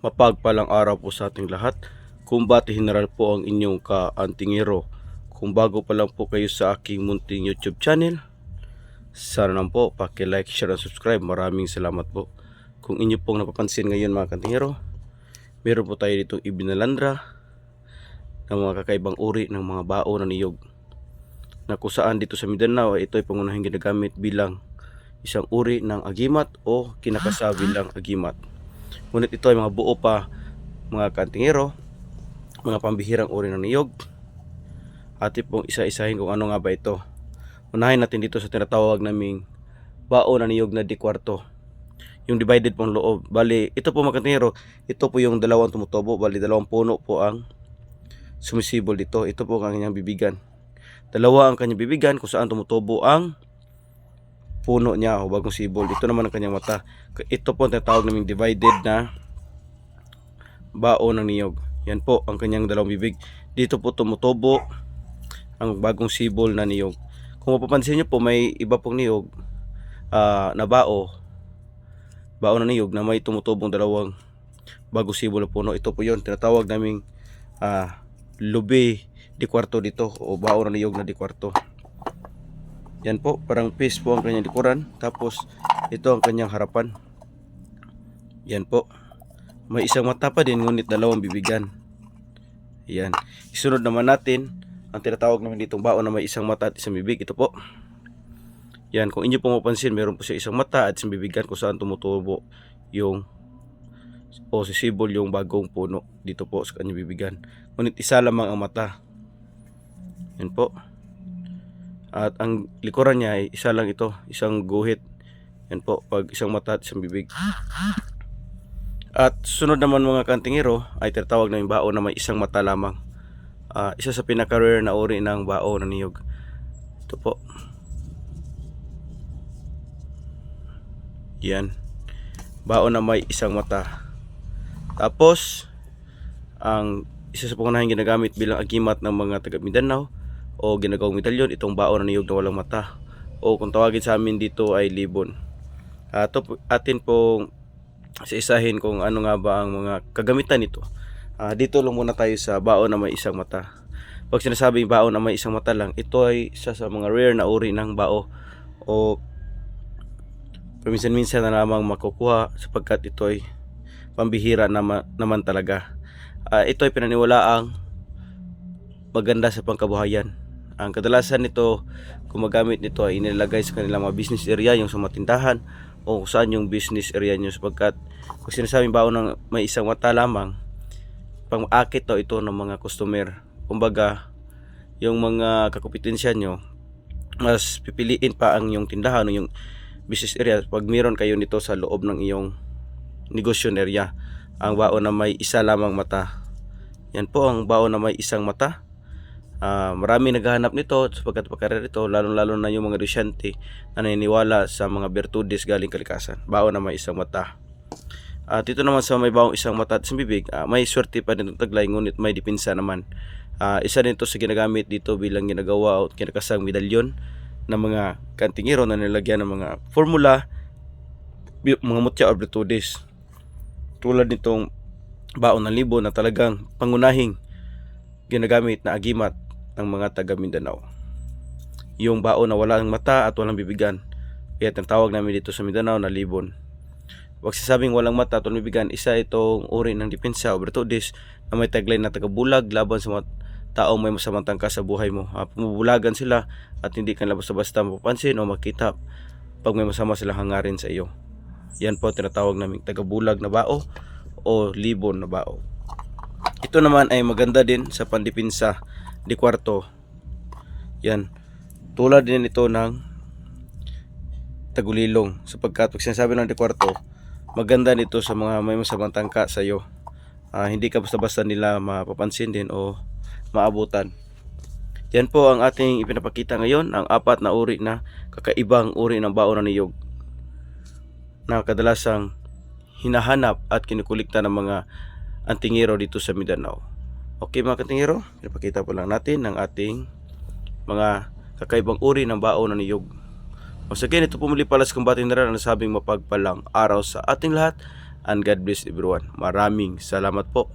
Mapagpalang araw po sa ating lahat. Kumbati General po ang inyong ka-antingero. Kung bago pa lang po kayo sa aking munting YouTube channel, sana lang po paki-like, share, at subscribe. Maraming salamat po. Kung inyo pong napapansin ngayon mga kantingero, meron po tayo dito ibinalandra ng mga kakaibang uri ng mga bao na niyog na kung saan dito sa Mindanao ay ito ay pangunahing ginagamit bilang isang uri ng agimat o kinakasabi lang agimat. Ngunit ito ay mga buo pa mga kantingero, mga pambihirang uri ng niyog. Atin pong isa-isahin kung ano nga ba ito. Unahin natin dito sa tinatawag naming bao na niyog na di kwarto. Yung divided pong loob. Bali, ito po mga kantingero, ito po yung dalawang tumutubo. Bali, dalawang puno po ang sumisibol dito. Ito po ang kanyang bibigan. Dalawa ang kanyang bibigan kung saan tumutubo ang puno niya o bagong sibol. Ito naman ang kanyang mata. Ito po ang tinatawag naming divided na bao ng niyog. Yan po ang kanyang dalawang bibig. Dito po tumutubo ang bagong sibol na niyog. Kung mapapansin niyo po may iba pong niyog ah, na bao bao na niyog na may tumutubong dalawang bagong sibol na puno. Ito po yon tinatawag naming ah, lubi di kwarto dito o bao na niyog na di kwarto. Yan po, parang face po ang kanyang likuran. Tapos, ito ang kanyang harapan. Yan po. May isang mata pa din, ngunit dalawang bibigan. Yan. Isunod naman natin, ang tinatawag namin ditong bao na may isang mata at isang bibig. Ito po. Yan, kung inyo pong mapansin, meron po siya isang mata at isang bibigan kung saan tumutubo yung o sisibol yung bagong puno dito po sa kanyang bibigan. Ngunit isa lamang ang mata. Yan po. At ang likuran niya ay isa lang ito, isang guhit. Yan po, pag isang mata at isang bibig. At sunod naman mga kantingero ay tinatawag na yung bao na may isang mata lamang. Ah, isa sa pinaka-rare na uri ng bao na niyog. Ito po. Yan. Bao na may isang mata. Tapos, ang isa sa pangunahing ginagamit bilang agimat ng mga taga Mindanao o ginagawang medalyon itong baon na niyog na walang mata o kung tawagin sa amin dito ay libon. Uh, to, atin pong isa-isahin kung ano nga ba ang mga kagamitan nito. Ah, dito lang muna tayo sa baon na may isang mata. Pag sinasabing baon na may isang mata lang, ito ay isa sa mga rare na uri ng bao o paminsan-minsan na lamang makukuha sapagkat ito ay pambihira naman, naman talaga. Ah, ito ay pinaniwalaang maganda sa pangkabuhayan. Ang kadalasan nito, gumagamit nito ay inilalagay sa kanilang mga business area, yung sa matindahan o saan yung business area nyo sapagkat kung sinasabing baon ng may isang mata lamang, pang-akit to ito ng mga customer. Kumbaga, yung mga kakumpetensya nyo, mas pipiliin pa ang yung tindahan o yung business area pag meron kayo nito sa loob ng iyong negosyo area. Ang baon na may isa lamang mata. Yan po ang baon na may isang mata. Ah, marami naghahanap nito sapagkat pagkarir ito, lalong-lalo na yung mga resyente na naniniwala sa mga bertudes galing kalikasan. Baon na may isang mata. At dito naman sa may baong isang mata at isang bibig, ah, may swerte pa din itong taglay ngunit may dipinsa naman. Ah, isa din ito sa ginagamit dito bilang ginagawa o kinakasang medalyon ng mga kantingero na nilagyan ng mga formula, mga mutya or bertudes. Tulad nitong baon ng libo na talagang pangunahing ginagamit na agimat ng mga taga Mindanao. Yung baon na walang mata at walang bibigan. Kaya tawag namin dito sa Mindanao na libon. Huwag sasabing walang mata at walang bibigan, isa itong uri ng depensa o bertudis na may taglay na tagabulag laban sa mga taong may masamang tangka sa buhay mo. Uh, pumubulagan sila at hindi ka basta-basta mapapansin o makita pag may masama silang hangarin sa iyo. Yan po tinatawag naming tagabulag na bao o libon na bao. Ito naman ay maganda din sa pandipinsa di kwarto. Yan. Tulad din ito ng tagulilong sapagkat pag sinasabi ng di kwarto, maganda nito sa mga may masamang tangka sa iyo. Ah, hindi ka basta-basta nila mapapansin din o maabutan. Yan po ang ating ipinapakita ngayon, ang apat na uri na kakaibang uri ng baon na niyog na kadalasang hinahanap at kinukulikta ng mga antingero dito sa Mindanao. Okay mga katingero, ipakita po lang natin ang ating mga kakaibang uri ng baon na niyog. Once again, ito pumuli pala sa Kumbati General na sabing mapagpalang araw sa ating lahat and God bless everyone. Maraming salamat po.